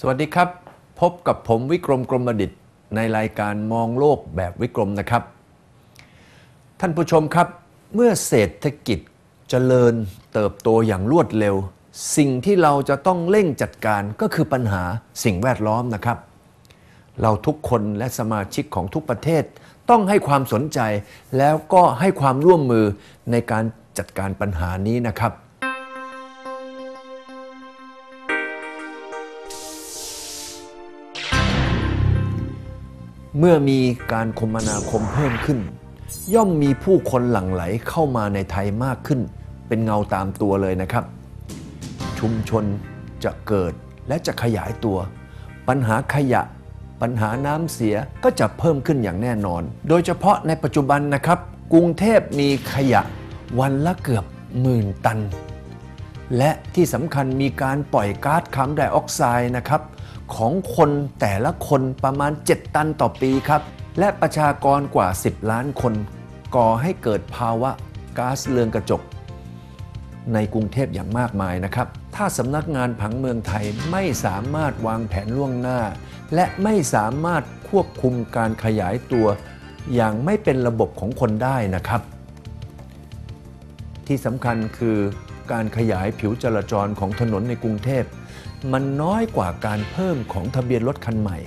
สวัสดีครับ พบกับผมวิกรมกรมดิตในรายการมองโลกแบบวิกรมนะครับ ท่านผู้ชมครับ เมื่อเศรษฐกิจเจริญเติบโตอย่างรวดเร็ว สิ่งที่เราจะต้องเร่งจัดการก็คือปัญหาสิ่งแวดล้อมนะครับ เราทุกคนและสมาชิกของทุกประเทศต้องให้ความสนใจแล้วก็ให้ความร่วมมือในการจัดการปัญหานี้นะครับ เมื่อมีการคมนาคมเพิ่มขึ้น ย่อมมีผู้คนหลั่งไหลเข้ามาในไทยมากขึ้น เป็นเงาตามตัวเลยนะครับ ชุมชนจะเกิดและจะขยายตัว ปัญหาขยะ ปัญหาน้ำเสียก็จะเพิ่มขึ้นอย่างแน่นอน โดยเฉพาะในปัจจุบันนะครับ กรุงเทพมีขยะวันละเกือบหมื่นตัน และที่สำคัญมีการปล่อยก๊าซคาร์บอนไดออกไซด์นะครับ ของคนแต่ละคนประมาณ 7 ตันต่อปีครับ และประชากรกว่า 10 ล้านคน ก่อให้เกิดภาวะก๊าซเรือนกระจก ในกรุงเทพอย่างมากมายนะครับ ถ้าสำนักงานผังเมืองไทยไม่สามารถวางแผนล่วงหน้า และไม่สามารถควบคุมการขยายตัว อย่างไม่เป็นระบบของคนได้นะครับ ที่สำคัญคือ การขยายผิวจราจรของถนนในกรุงเทพ มันน้อยกว่าการเพิ่มของทะเบียนรถคันใหม่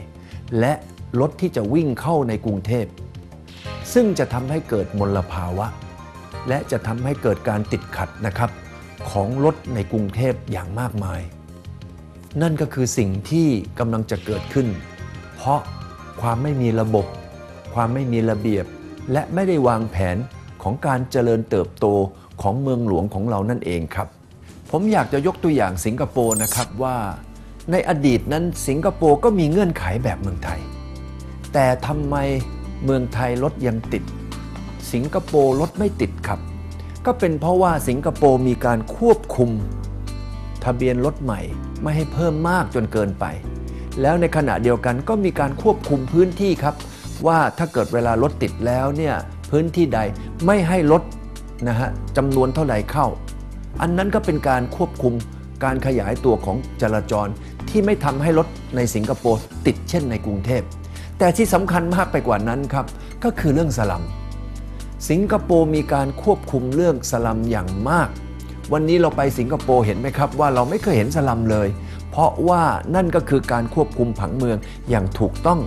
และรถที่จะวิ่งเข้าในกรุงเทพ ซึ่งจะทำให้เกิดมลภาวะ และจะทำให้เกิดการติดขัดนะครับ ของรถในกรุงเทพอย่างมากมาย นั่นก็คือสิ่งที่กำลังจะเกิดขึ้น เพราะความไม่มีระบบ ความไม่มีระเบียบ และไม่ได้วางแผนของการเจริญเติบโต ของเมืองหลวงของเรานั่นเองครับ ผมอยากจะยกตัวอย่างสิงคโปร์นะครับว่า ในอดีตนั้นสิงคโปร์ก็มีเงื่อนไขแบบเมืองไทย แต่ทำไมเมืองไทยรถยังติด สิงคโปร์รถไม่ติดครับ ก็เป็นเพราะว่าสิงคโปร์มีการควบคุม ทะเบียนรถใหม่ไม่ให้เพิ่มมากจนเกินไป แล้วในขณะเดียวกันก็มีการควบคุมพื้นที่ครับ ว่าถ้าเกิดเวลารถติดแล้วเนี่ยพื้นที่ใดไม่ให้รถ นะฮะจำนวนเท่าไหร่เข้า อันนั้นก็เป็นการควบคุมการขยายตัวของจราจรที่ไม่ทำให้รถในสิงคโปร์ติดเช่นในกรุงเทพ แต่ที่สำคัญมากไปกว่านั้นครับ ก็คือเรื่องสลัม สิงคโปร์มีการควบคุมเรื่องสลัมอย่างมาก วันนี้เราไปสิงคโปร์เห็นไหมครับว่าเราไม่เคยเห็นสลัมเลย เพราะว่านั่นก็คือการควบคุมผังเมืองอย่างถูกต้อง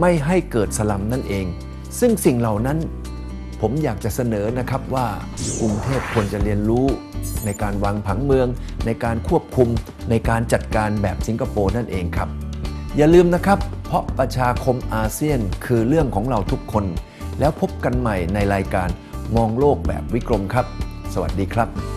ไม่ให้เกิดสลัมนั่นเอง ซึ่งสิ่งเหล่านั้น ผมอยากจะเสนอนะครับว่ากรุงเทพควรจะเรียนรู้ในการวางผังเมือง ในการควบคุมในการจัดการแบบสิงคโปร์นั่นเองครับ อย่าลืมนะครับ เพราะประชาคมอาเซียนคือเรื่องของเราทุกคน แล้วพบกันใหม่ในรายการมองโลกแบบวิกรมครับ สวัสดีครับ